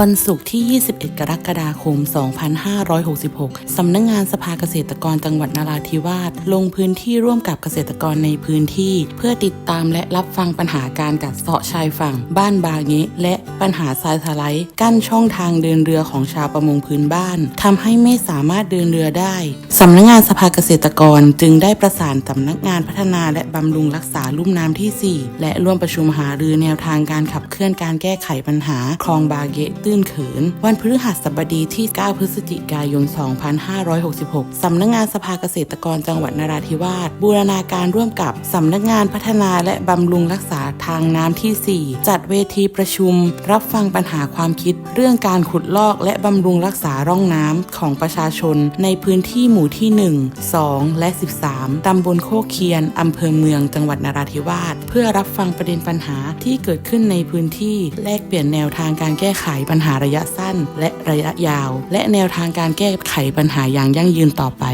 วันศุกร์ที่ 21 กรกฎาคม 2566 สำนักงงานสภาเกษตรกรจังหวัดนราธิวาส ลงพื้นที่ร่วมกับเกษตรกรในพื้นที่ เพื่อติดตามและรับฟังปัญหาการกัดเซาะชายฝั่ง บ้านบางเงะและปัญหาทรายสไลด์กั้นช่องทางเดินเรือของชาวประมงพื้นบ้านทำให้ไม่สามารถเดินเรือได้ สำนักงานสภาเกษตรกรจึงได้ประสานสำนักงานพัฒนาและบำรุงรักษาลุ่มน้ำที่ 4 และร่วมประชุมหารือแนวทางการขับเคลื่อนการแก้ไขปัญหาคลองบางเกะตื้นเขิน วันพฤหัสบดีที่ 9 พฤศจิกายน 2566 สำนักงานสภาเกษตรกรจังหวัดนราธิวาสบูรณาการร่วมกับสำนักงานพัฒนาและบำรุงรักษาทางน้ำที่ 4 จัดเวทีประชุม รับฟังปัญหาความคิด เรื่องการขุดลอกและบำรุงรักษาร่องน้ำของประชาชน ในพื้นที่หมู่ที่ 1 2 และ 13 ตำบลโคกเคียนอำเภอเมืองจังหวัดนราธิวาสเพื่อรับฟังประเด็นปัญหาที่เกิดขึ้นในพื้นที่แลกเปลี่ยนแนวทางการแก้ไขปัญปัญหาระยะสั้นและระยะยาว และแนวทางการแก้ไขปัญหาอย่างยั่งยืนต่อไป